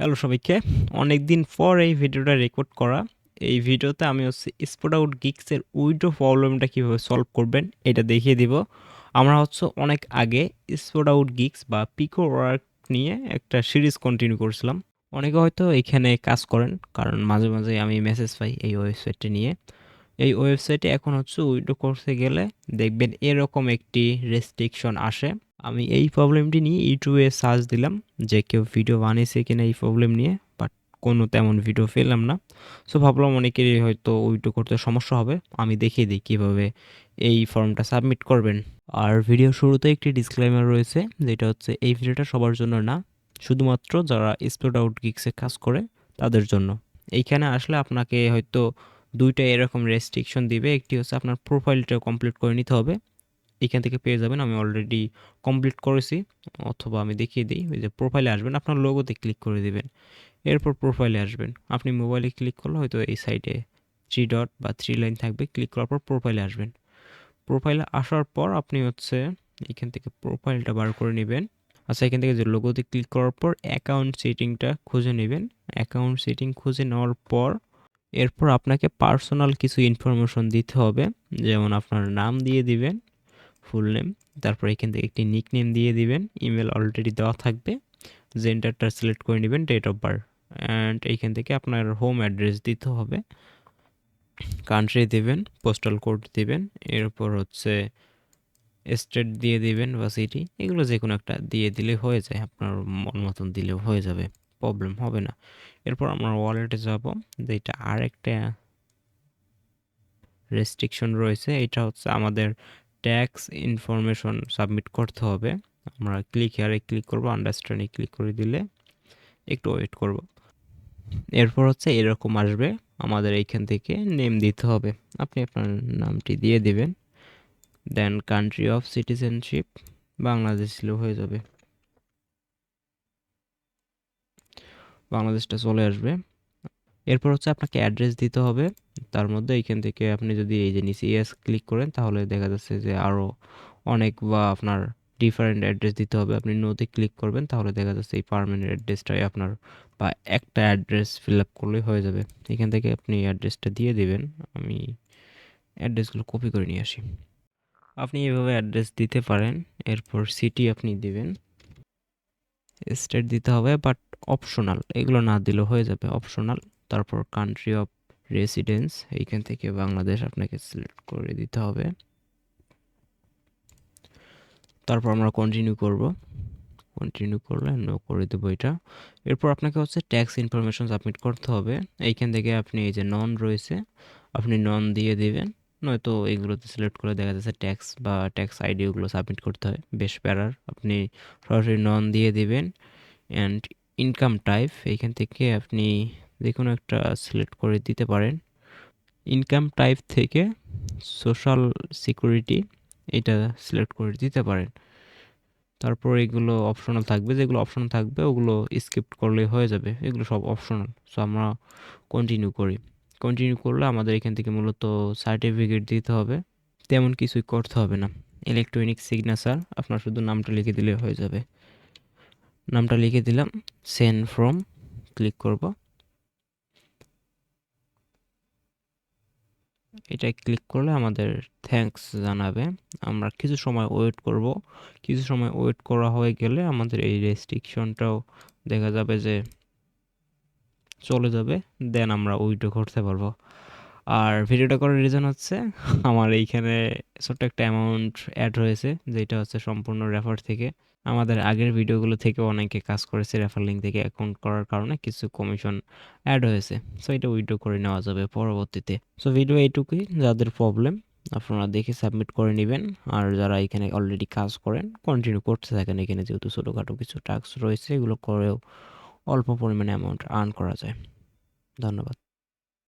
Hello সবাইকে। অনেক দিন পর এই ভিডিওটা রেকর্ড করা। এই ভিডিওতে আমি হচ্ছে স্পট আউট গিক্সের উইডো প্রবলেমটা কীভাবে সলভ করবেন, এটা দেখিয়ে দিব। আমরা হচ্ছে অনেক আগে স্পট আউট গিক্স বা পিকো ওয়ার্ক নিয়ে একটা সিরিজ কন্টিনিউ করছিলাম। অনেকে হয়তো এখানে কাজ করেন, কারণ মাঝে মাঝে আমি মেসেজ পাই এই ওয়েবসাইটটি নিয়ে। এই ওয়েবসাইটে এখন হচ্ছে উইডো করতে গেলে দেখবেন এরকম একটি রেস্ট্রিকশন আসে। আমি এই প্রবলেমটি নিয়ে ইউটিউবে সার্চ দিলাম যে কেউ ভিডিও বানিয়েছে কিনা এই প্রবলেম নিয়ে বাট কোনো তেমন ভিডিও পেলাম না। সো ভাবলাম অনেকেরই হয়তো উইডো করতে সমস্যা হবে। আমি দেখিয়ে দিই কীভাবে এই ফর্মটা সাবমিট করবেন। আর ভিডিও শুরুতে একটি ডিসক্লেমার রয়েছে, যেটা হচ্ছে এই ভিডিওটা সবার জন্য না, শুধুমাত্র যারা স্পোর্ট আউট গিক্সে কাজ করে, তাদের জন্য। এইখানে আসলে আপনাকে হয়তো দুইটা এরকম রেস্ট্রিকশন দিবে। একটি হচ্ছে আপনার প্রোফাইলটা কমপ্লিট করে নিতে হবে। এখান থেকে পেয়ে যাবেন। আমি অলরেডি কমপ্লিট করেছি, অথবা আমি দেখিয়ে দিই। ওই যে প্রোফাইলে আসবেন, আপনার লোগোতে ক্লিক করে দিবেন। এরপর প্রোফাইলে আসবেন। আপনি মোবাইলে ক্লিক করলে হয়তো এই সাইডে থ্রি ডট বা থ্রি লাইন থাকবে। ক্লিক করার পর প্রোফাইলে আসবেন। প্রোফাইলে আসার পর আপনি হচ্ছে এখান থেকে প্রোফাইলটা বার করে নেবেন। আচ্ছা এখান থেকে যে লোগোতে ক্লিক করার পর অ্যাকাউন্ট সেটিংটা খুঁজে নেবেন। অ্যাকাউন্ট সেটিং খুঁজে নেওয়ার পর এরপর আপনাকে পার্সোনাল কিছু ইনফরমেশন দিতে হবে। যেমন আপনার নাম দিয়ে দিবেন। ফুল নেম তারপর এখান থেকে একটি নিক নেম দিয়ে দিবেন ইমেল অলরেডি দেওয়া থাকবে জেন্ডারটা সিলেক্ট করে নেবেন ডেট অফ বার্থ অ্যান্ড এইখান থেকে আপনার হোম অ্যাড্রেস দিতে হবে কান্ট্রি দিবেন পোস্টাল কোড দিবেন এরপর হচ্ছে স্টেট দিয়ে দিবেন বা সিটি এগুলো যে কোনো একটা দিয়ে দিলে হয়ে যায়, আপনার মন মতন দিলেও হয়ে যাবে প্রবলেম হবে না। এরপর আমরা ওয়ালেটে যাব, যেটা আর একটা রেস্ট্রিকশন রয়েছে, এটা হচ্ছে আমাদের ট্যাক্স ইনফরমেশন সাবমিট করতে হবে। আমরা ক্লিক হেয়ারে ক্লিক করব আন্ডারস্ট্যান্ডে ক্লিক করে দিলে একটু ওয়েট করব। এরপর হচ্ছে এরকম আসবে আমাদের এইখান থেকে নেম দিতে হবে। আপনি আপনার নামটি দিয়ে দিবেন। Then country of citizenship Bangladesh ছিল হয়ে যাবে। বাংলাদেশটা চলে আসবে। এরপর হচ্ছে আপনাকে অ্যাড্রেস দিতে হবে। তার মধ্যে এইখান থেকে আপনি যদি এই যে নিচে ইয়েস ক্লিক করেন, তাহলে দেখা যাচ্ছে যে আরও অনেক বা আপনার ডিফারেন্ট অ্যাড্রেস দিতে হবে। আপনি নোতে ক্লিক করবেন, তাহলে দেখা যাচ্ছে এই পারমানেন্ট অ্যাড্রেসটাই আপনার বা একটা অ্যাড্রেস ফিল আপ করলেই হয়ে যাবে। এখান থেকে আপনি অ্যাড্রেসটা দিয়ে দেবেন। আমি অ্যাড্রেসগুলো কপি করে নিয়ে আসি। আপনি এভাবে অ্যাড্রেস দিতে পারেন। এরপর সিটি আপনি দিবেন। স্টেট দিতে হবে বাট অপশনাল এগুলো না দিলেও হয়ে যাবে অপশনাল তারপর কান্ট্রি অফ রেসিডেন্স এইখান থেকে বাংলাদেশ আপনাকে সিলেক্ট করে দিতে হবে। তারপর আমরা কন্টিনিউ করব। কন্টিনিউ করলে নো করে দেবো এটা। এরপর আপনাকে হচ্ছে ট্যাক্স ইনফরমেশন সাবমিট করতে হবে। এইখান থেকে আপনি এই যে নন রয়েছে, আপনি নন দিয়ে দেবেন। নয়তো এগুলোতে সিলেক্ট করে দেখা যাচ্ছে ট্যাক্স বা ট্যাক্স আইডি ওগুলো সাবমিট করতে হয়। বেশ প্যারার আপনি সরাসরি নন দিয়ে দেবেন। অ্যান্ড ইনকাম টাইপ এইখান থেকে আপনি যে কোনো একটা সিলেক্ট করে দিতে পারেন। ইনকাম টাইপ থেকে সোশ্যাল সিকিউরিটি এটা সিলেক্ট করে দিতে পারেন। তারপর এগুলো অপশনাল থাকবে, যেগুলো অপশনাল থাকবে ওগুলো স্কিপ করলে হয়ে যাবে। এগুলো সব অপশনাল সো আমরা কন্টিনিউ করি। কন্টিনিউ করলে আমাদের এখান থেকে মূলত সার্টিফিকেট দিতে হবে। তেমন কিছুই করতে হবে না। ইলেকট্রনিক সিগনেচার আপনার শুধু নামটা লিখে দিলে হয়ে যাবে। নামটা লিখে দিলাম সেন্ড ফ্রম ক্লিক করব। এটা ক্লিক করলে আমাদের থ্যাঙ্কস জানাবে। আমরা কিছু সময় ওয়েট করব। কিছু সময় ওয়েট করা হয়ে গেলে আমাদের এই রেস্ট্রিকশনটাও দেখা যাবে যে চলে যাবে। দেন আমরা উইডো করতে পারব। আর ভিডিওটা করার রিজন হচ্ছে, আমার এইখানে ছোট্ট একটা অ্যামাউন্ট অ্যাড হয়েছে, যেটা হচ্ছে সম্পূর্ণ রেফার থেকে। আমাদের আগের ভিডিওগুলো থেকে অনেকে কাজ করেছে রেফার লিঙ্ক থেকে অ্যাকাউন্ট করার কারণে কিছু কমিশন অ্যাড হয়েছে। সো এটা উইডো করে নেওয়া যাবে পরবর্তীতে। সো ভিডিও এইটুকুই। যাদের প্রবলেম আপনারা দেখে সাবমিট করে নেবেন। আর যারা এখানে অলরেডি কাজ করেন কন্টিনিউ করতে থাকেন, এখানে যেহেতু ছোটোখাটো কিছু টাস্ক রয়েছে, এগুলো করেও অল্প পরিমাণে অ্যামাউন্ট আর্ন করা যায়। ধন্যবাদ।